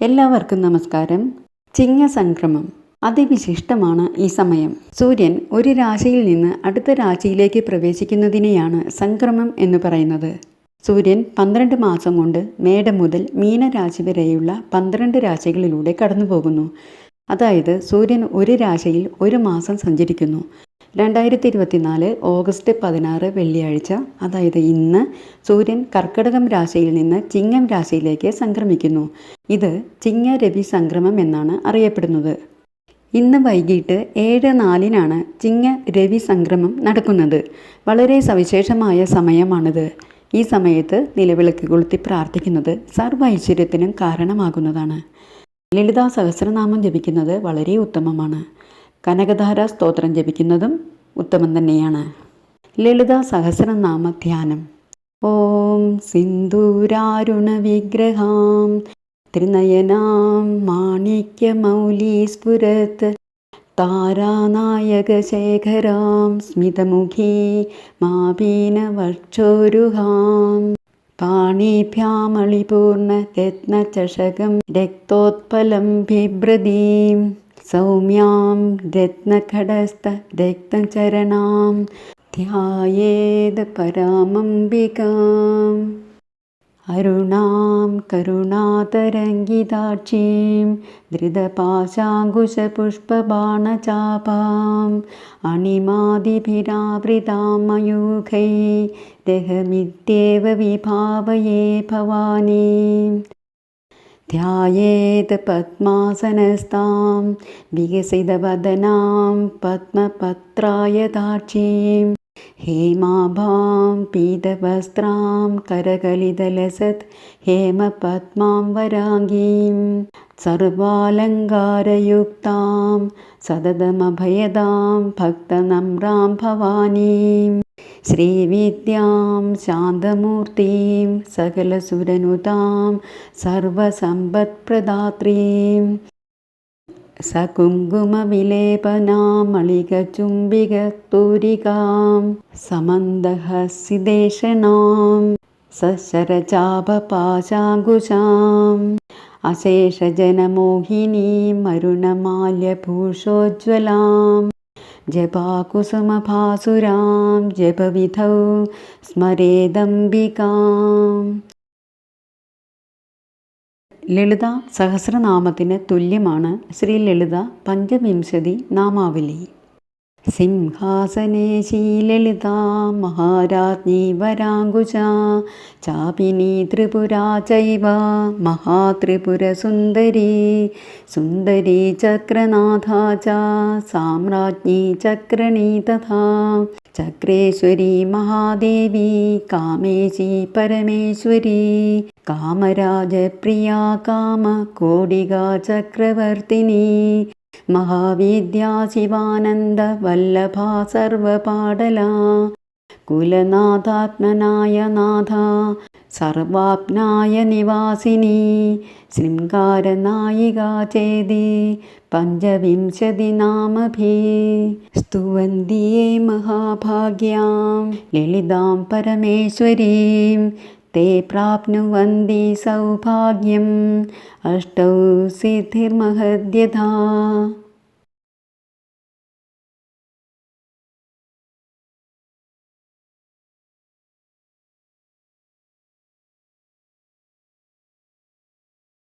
എല്ലാവർക്കും നമസ്കാരം. ചിങ്ങ സംക്രമം അതിവിശിഷ്ടമാണ് ഈ സമയം. സൂര്യൻ ഒരു രാശിയിൽ നിന്ന് അടുത്ത രാശിയിലേക്ക് പ്രവേശിക്കുന്നതിനെയാണ് സംക്രമം എന്ന് പറയുന്നത്. സൂര്യൻ പന്ത്രണ്ട് മാസം കൊണ്ട് മേടം മുതൽ മീനരാശി വരെയുള്ള പന്ത്രണ്ട് രാശികളിലൂടെ കടന്നു പോകുന്നു അതായത് സൂര്യൻ ഒരു രാശിയിൽ ഒരു മാസം സഞ്ചരിക്കുന്നു. രണ്ടായിരത്തി ഇരുപത്തിനാല് ഓഗസ്റ്റ് പതിനാറ് വെള്ളിയാഴ്ച അതായത് ഇന്ന് സൂര്യൻ കർക്കടകം രാശിയിൽ നിന്ന് ചിങ്ങം രാശിയിലേക്ക് സംക്രമിക്കുന്നു. ഇത് ചിങ്ങ രവി സംക്രമം എന്നാണ് അറിയപ്പെടുന്നത്. ഇന്ന് വൈകിട്ട് ഏഴ് നാലിനാണ് ചിങ്ങ രവി സംക്രമം നടക്കുന്നത്. വളരെ സവിശേഷമായ സമയമാണിത്. ഈ സമയത്ത് നിലവിളക്ക് കൊളുത്തി പ്രാർത്ഥിക്കുന്നത് സർവ ഐശ്വര്യത്തിനും കാരണമാകുന്നതാണ്. ലളിതാ സഹസ്രനാമം ജപിക്കുന്നത് വളരെ ഉത്തമമാണ്. കനകധാര സ്തോത്രം ജപിക്കുന്നതും ഉത്തമം തന്നെയാണ്. ലളിത സഹസ്രനാമ ധ്യാനം ഓം സിന്ദൂരാരുണ വിഗ്രഹാം ത്രിനയനാം മാണിക്യമൗലി സ്ഫുരത് താരാനായകശേഖരാം സ്മിതമുഖീ മാപീനവക്ഷോരുഹാം പാണിഭ്യാമളിപൂർണ രത്നചഷകം രക്തോത്പലം ബിഭ്രതീം सौम्यां रत्नखडस्थदग्नचरणां ध्यायेदपरामम्बिकाम् अरुणां करुणातरङ्गिताक्षीं धृतपाशाङ्कुशपुष्पबाणचापाम् अणिमादिभिरावृतां मयूखै देहमित्येव विभावये भवानी। ध्यायेत् पद्मासनस्तां विकसितवदनां पद्मपत्राय दाक्षीं हेमाभां पीतवस्त्रां करकलितलसत् हेमपद्मां वराङ्गीं। सर्वालङ्कारयुक्तां सततमभयदां भक्तनम्रां रां श्रीविद्यां शान्तमूर्तिं सकलसुरनुतां सर्वसम्पत्प्रदात्रीं सकुङ्कुमविलेपनांकतूरिकां समन्दहसिदेशनां सशरचापपाशाङ्कुशाम् अशेषजनमोहिनीं मरुणमाल्यभूषोज्ज्वलाम् ജപാകുസുമഭാസുരാം ജപവിധൗ സ്മരേദംബികാം ലളിത സഹസ്രനാമത്തിന് തുല്യമാണ് ശ്രീ ലളിത പഞ്ചവിംശതി നാമാവലി. സിംഹാസനേ ശ്രീലളിത മഹാരാജ്ഞി വരാങ്കുജ ചാപിനി ത്രിപുരാ ചൈവ മഹാത്രിപുരസുന്ദരി സുന്ദരി ചക്രനാഥ ച സാമ്രാജ്ഞി ചക്രണി തഥാ ചക്രേശ്വരി മഹാദേവി കാമേശി പരമേശ്വരി കാമരാജപ്രിയ കാമ കോടിക ചക്രവർത്തിനി മഹാവിദ്യാ ശിവാനന്ദ വല്ലഭ സർവപാടല. കുലനാഥാത്മനായ നാഥ സർവാപ്നായ നിവാസിനി. ശൃംഗാരനായിക ചേതി പഞ്ചവിംശതി നാമഭി. സ്തുവന്തിയേ മഹാഭാഗ്യാം. ലളിതാം പരമേശ്വരീം. ते प्राप्नुवन्ति सौभाग्यम्। अष्टौ सिद्धिर्महद्यथा